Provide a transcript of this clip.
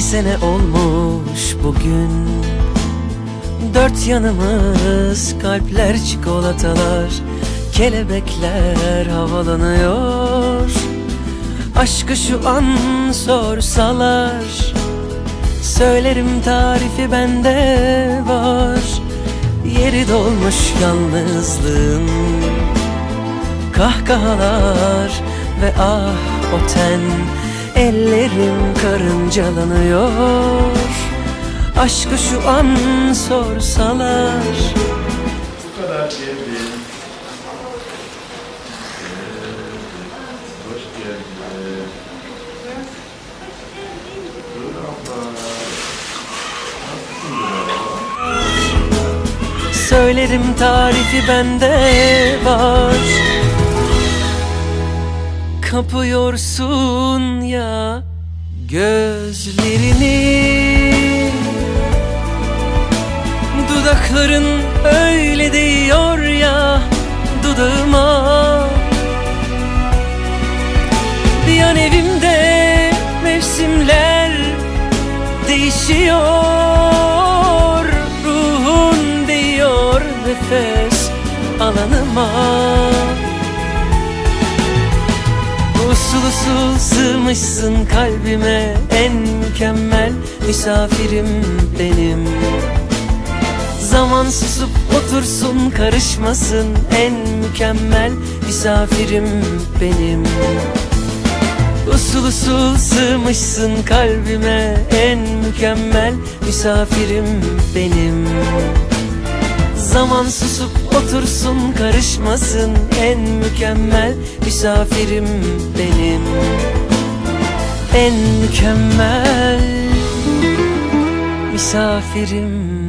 sene olmuş bugün. Dört yanımız kalpler çikolatalar Kelebekler havalanıyor. Aşkı şu an sorsalar Söylerim tarifi bende var. Yeri dolmuş yalnızlığın Kahkahalar ve ah o ten Ellerim karıncalanıyor Aşkı şu an sorsalar Bu kadar geldi. Hoş geldin. Dur abla. Söylerim tarifi bende var Kapıyorsun ya gözlerini? Dudakların öyle değiyor ya dudağıma. Bir an evimde mevsimler değişiyor. Ruhun değiyor nefes alanıma Usul usul sığmışsın kalbime En mükemmel misafirim benim. Zaman susup otursun karışmasın En mükemmel misafirim benim. Usul usul sığmışsın kalbime En mükemmel misafirim benim Zaman susup otursun karışmasın. En mükemmel misafirim benim. En mükemmel misafirim